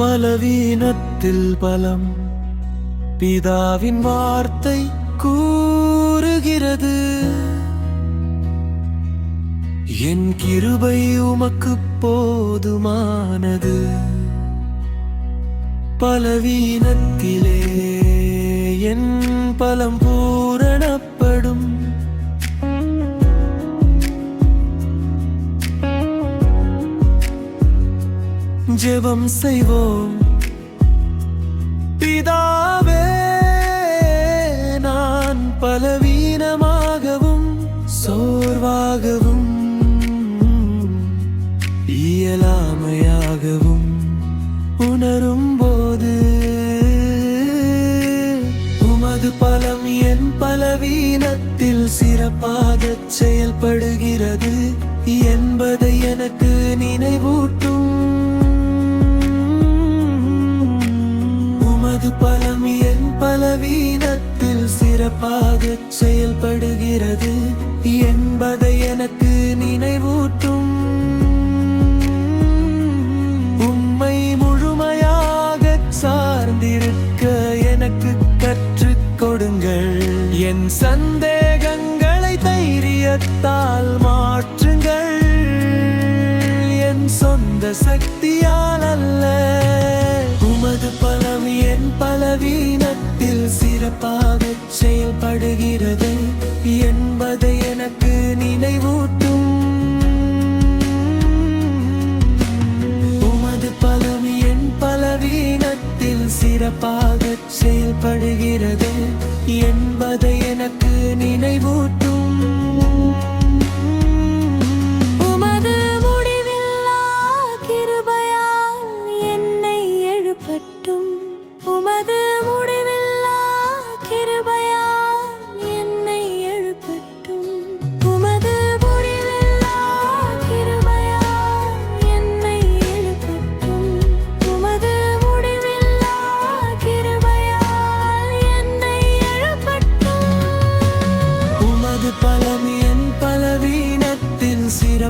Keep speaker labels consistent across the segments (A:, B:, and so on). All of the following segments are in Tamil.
A: பலவீனத்தில் பலம் பிதாவின் வார்த்தை கூறுகிறது. என் கிருபை உமக்கு போதுமானது. பலவீனத்திலே என் பலம் போ ஜெபம் செய்வோம். பிதாவே நான் பலவீனமாகவும் சோர்வாகவும் இயலாமையாகவும் உணரும் போது உமது பலம் என் பலவீனத்தில் சிறப்பாக செயல்படுகிறது. என்பதை எனக்கு நினைவூட்டும். சிறப்பாகச் செயல்படுகிறது என்பதை எனக்கு நினைவூட்டும். உம்மை முழுமையாகச் சார்ந்திருக்க எனக்கு கற்றுக் கொடுங்கள். என் சந்தேகங்களை தைரியத்தால் மாற்றுங்கள். என் சொந்த சக்தியால் அல்ல. உமது பலம் என் பலவீனத்தில் சிறப்பாக செயல்படுகிறது என்பதை எனக்கு நினைவூட்டும்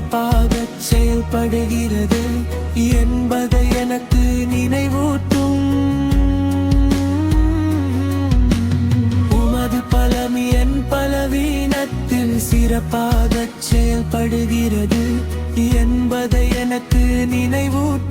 A: சிறப்பாக செயல்படுகிறது என்பதை எனக்கு நினைவூட்டும்.
B: உமது
A: பலம் என் பலவீனத்தில் சிறப்பாக செயல்படுகிறது என்பதை எனக்கு நினைவூட்டும்.